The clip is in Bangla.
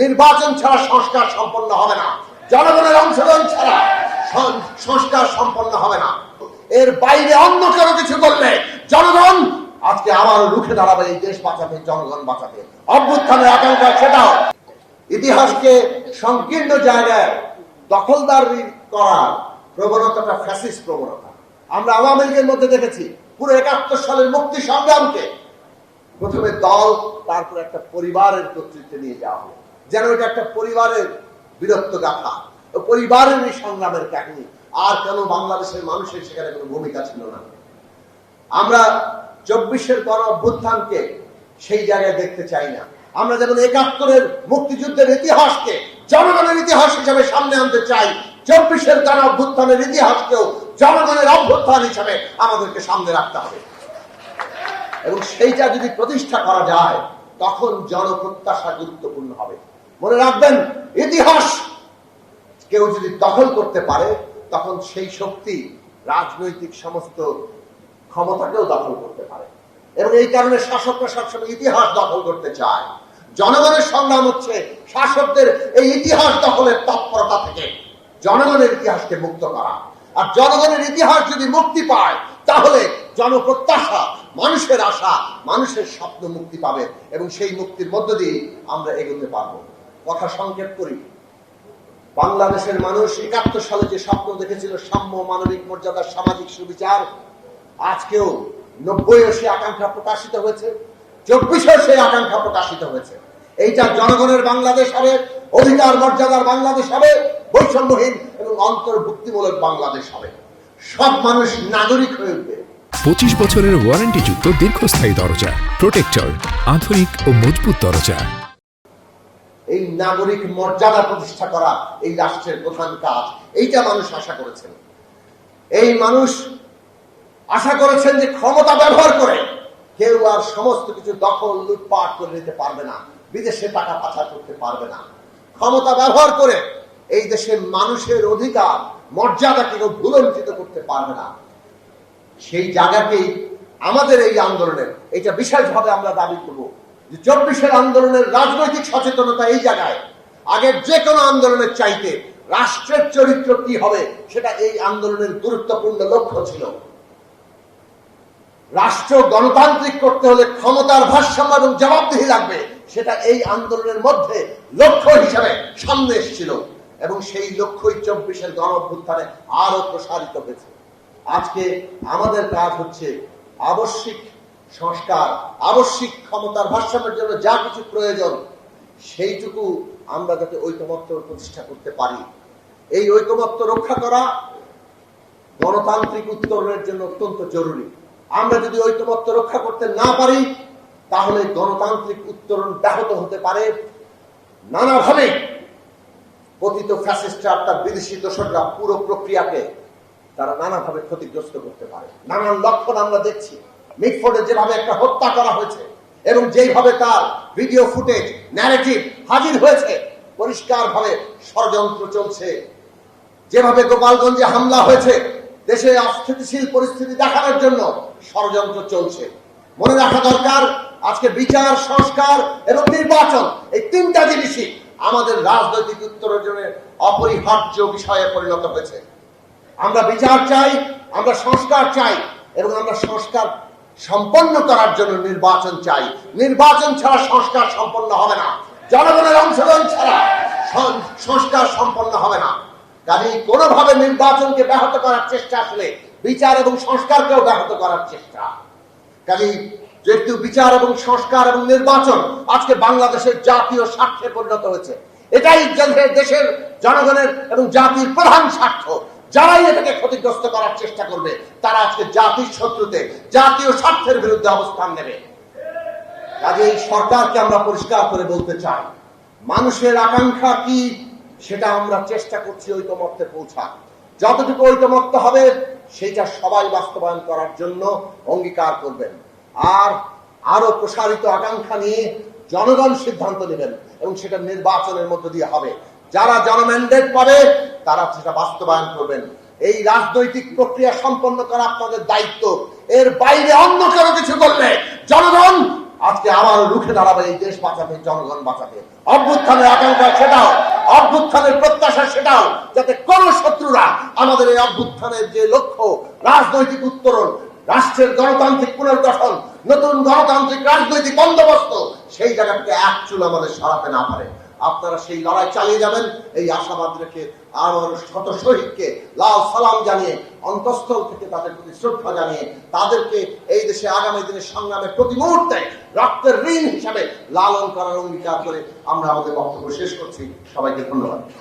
নির্বাচন ছাড়া সংস্কার সম্পন্ন হবে না। জনগণের অংশগ্রহণ ছাড়া সংস্কার সম্পন্ন হবে না। এর বাইরে অন্য কেউ কিছু করলে জনগণ আজকে আবারও রুখে দাঁড়াবে, এই দেশ বাঁচাতে, জনগণ বাঁচাতে। অভ্যুত্থানের আকাঙ্ক্ষা সেটাও ইতিহাসকে সংকীর্ণ জায়গায় দখলদার করার প্রবণতাটা ফ্যাসিস প্রবণতা। আমরা আওয়ামী লীগের মধ্যে দেখেছি, পুরো একাত্তর সালের মুক্তি সংগ্রামকে প্রথমে দল, তারপর একটা পরিবারের কর্তৃত্বে নিয়ে যাওয়া হলো। যেন এটা একটা পরিবারের বীরত্ব গাথা পরিবারের এই সংগ্রামের কাহিনী। আর কেন বাংলাদেশের মানুষের সেখানে কোনো ভূমিকা ছিল না? আমরা চব্বিশের গণ অভ্যুত্থানকে সেই জায়গায় দেখতে চাই না। আমরা যেমন একাত্তরের মুক্তিযুদ্ধের ইতিহাসকে জনগণের ইতিহাস হিসাবে সামনে আনতে চাই, চব্বিশের গণ অভ্যুত্থানের ইতিহাসকেও জনগণের অভ্যুত্থান হিসাবে আমাদেরকে সামনে রাখতে হবে। এবং সেইটা যদি প্রতিষ্ঠা করা যায়, তখন জনপ্রত্যাশা গুরুত্বপূর্ণ হবে। মনে রাখবেন, ইতিহাস কেউ যদি দখল করতে পারে, তখন সেই শক্তি রাজনৈতিক সমস্ত ক্ষমতাকেও দখল করতে পারে। এবং এই কারণে শাসকরা সবসময় ইতিহাস দখল করতে চায়। জনগণের সংগ্রাম হচ্ছে শাসকদের এই ইতিহাস দখলের তৎপরতা থেকে জনগণের ইতিহাসকে মুক্ত করা। আর জনগণের ইতিহাস যদি মুক্তি পায়, তাহলে জনপ্রত্যাশা, মানুষের আশা, মানুষের স্বপ্ন মুক্তি পাবে এবং সেই মুক্তির মধ্য দিয়ে আমরা এগোতে পারব। কথা সংক্ষেপ করি। বাংলাদেশের মানুষ একাত্তর সালে যে স্বপ্ন দেখেছিল, সাম্য, মানবিক মর্যাদা, সামাজিক সুবিচার, আজকেও নব্বই সে আকাঙ্ক্ষা প্রকাশিত হয়েছে, চব্বিশেও সেই আকাঙ্ক্ষা প্রকাশিত হয়েছে। এইটা জনগণের বাংলাদেশ হবে, অধিকার, মর্যাদার বাংলাদেশ হবে, বৈষম্যহীন এবং অন্তর্ভুক্তিমূলক বাংলাদেশ হবে। সব মানুষ নাগরিক হয়ে উঠবে। পঁচিশ বছরের ওয়ারেন্টিযুক্ত দীর্ঘস্থায়ী দরজা প্রোটেক্টর আধুনিক ও মজবুত দরজা। এই নাগরিক মর্যাদা প্রতিষ্ঠা করা এই রাষ্ট্রের প্রধান কাজ। এইটা মানুষ আশা করেছেন। এই মানুষ আশা করেছেন যে ক্ষমতা ব্যবহার করে কেউ আর সমস্ত কিছু দখল, লুটপাট করে নিতে পারবে না। বিদেশে টাকা পাচার করতে পারবে না। ক্ষমতা ব্যবহার করে এই দেশের মানুষের অধিকার, মর্যাদাকে কেউ ভুলঞ্চিত করতে পারবে না। সেই জায়গাতেই আমাদের এই আন্দোলনের, এটা বিশেষভাবে আমরা দাবি করব। চব্বিশের আন্দোলনের রাজনৈতিক সচেতনতা এই জায়গায় আগের যে কোনো আন্দোলনের চাইতে রাষ্ট্রের চরিত্র কি হবে, সেটা এই আন্দোলনের গুরুত্বপূর্ণ লক্ষ্য ছিল। রাষ্ট্র গণতান্ত্রিক করতে হলে ক্ষমতার ভারসাম্য এবং জবাবদিহি লাগবে, সেটা এই আন্দোলনের মধ্যে লক্ষ্য হিসাবে সামনে এসেছিল এবং সেই লক্ষ্যই চব্বিশের গণ অভ্যুত্থানে আরও প্রসারিত হয়েছে। আজকে আমাদের কাজ হচ্ছে আবশ্যিক সংস্কার, আবশ্যিক ক্ষমতার ভারসাম্যের জন্য যা কিছু প্রয়োজন, সেইটুকু আমরা যাতে ঐকমত্য প্রতিষ্ঠা করতে পারি। এই ঐকমত্য রক্ষা করা গণতান্ত্রিক উত্তরণের জন্য অত্যন্ত জরুরি। আমরা যদি ঐকমত্য রক্ষা করতে না পারি, তাহলে গণতান্ত্রিক উত্তরণ ব্যাহত হতে পারে। নানাভাবে পতিত ফ্যাসিস্টরা তার বিদেশি দোষকরা পুরো প্রক্রিয়াকে তারা নানাভাবে ক্ষতিগ্রস্ত করতে পারে। নানান লক্ষণ আমরা দেখছি। মিটফোর্ডে যেভাবে একটা হত্যা করা হয়েছে এবং যেইভাবে তার ভিডিও ফুটেজ ন্যারেটিভ হাজির হয়েছে, পরিষ্কারভাবে ষড়যন্ত্র চলছে। যেভাবে গোপালগঞ্জে হামলা হয়েছে, দেশে অস্থিতিশীল পরিস্থিতি দেখানোর জন্য ষড়যন্ত্র চলছে। মনে রাখা দরকার, আজকে বিচার, সংস্কার এবং নির্বাচন, এই তিনটা জিনিসই আমাদের রাজনৈতিক উত্তরণের অপরিহার্য বিষয়ে পরিণত হয়েছে। আমরা বিচার চাই, আমরা সংস্কার চাই এবং আমরা সংস্কার সম্পন্ন করার জন্য নির্বাচন চাই। নির্বাচন ছাড়া সংস্কার সম্পন্ন হবে না। জনগণের অংশগ্রহণ ছাড়া সংস্কার সম্পন্ন হবে না। কাজে কোনোভাবে নির্বাচনকে ব্যাহত করার চেষ্টা আসলে বিচার এবং সংস্কারকেও ব্যাহত করার চেষ্টা। কাজে যেহেতু বিচার এবং সংস্কার এবং নির্বাচন আজকে বাংলাদেশের জাতীয় স্বার্থে পরিণত হয়েছে, এটাই দেশের জনগণের এবং জাতির প্রধান স্বার্থ। যারাই এটাকে ক্ষতিগ্রস্ত করার চেষ্টা করবে, তারা আজকে জাতির শত্রুতে, জাতীয় স্বার্থের বিরুদ্ধে অবস্থান নেবে। কাজে এই সরকারকে আমরা পরিষ্কার করে বলতে চাই, মানুষের আকাঙ্ক্ষা কি সেটা আমরা চেষ্টা করছি ঐকমত্যে পৌঁছা যতটুকু ঐকমত্য হবে, সেটা সবাই বাস্তবায়ন করার জন্য অঙ্গীকার করবেন। আর আরও প্রসারিত আকাঙ্ক্ষা নিয়ে জনগণ সিদ্ধান্ত নেবেন এবং সেটা নির্বাচনের মধ্য দিয়ে হবে। যারা জনম্যান্ডেট পাবে, তারা সেটা বাস্তবায়ন করবেন। এই রাজনৈতিক প্রক্রিয়া সম্পন্ন করা আপনাদের দায়িত্ব। এর বাইরে অন্য কেউ কিছু করলে জনগণ, আজকে আবার রুখে দাঁড়াবে এই দেশ বাঁচাতে, জনগণ বাঁচাতে। অভ্যুত্থানের আকাঙ্ক্ষা সেটাও, অভ্যুত্থানের প্রত্যাশা সেটাও, যাতে কোন শত্রুরা আমাদের এই অভ্যুত্থানের যে লক্ষ্য, রাজনৈতিক উত্তরণ, রাষ্ট্রের গণতান্ত্রিক পুনর্গঠন, নতুন গণতান্ত্রিক রাজনৈতিক বন্দোবস্ত, সেই জায়গা থেকে এক আমাদের সরাতে না পারে। আপনারা সেই লড়াই চালিয়ে যাবেন। এই আশাবাদ রেখে আমার শত শহীদকে লাল সালাম জানিয়ে, অন্তঃস্থল থেকে তাদের প্রতি শ্রদ্ধা জানিয়ে, তাদেরকে এই দেশে আগামী দিনের সংগ্রামে প্রতি মুহূর্তে রক্তের ঋণ হিসাবে লালন করার অঙ্গীকার করে আমরা আমাদের বক্তব্য শেষ করছি। সবাইকে ধন্যবাদ।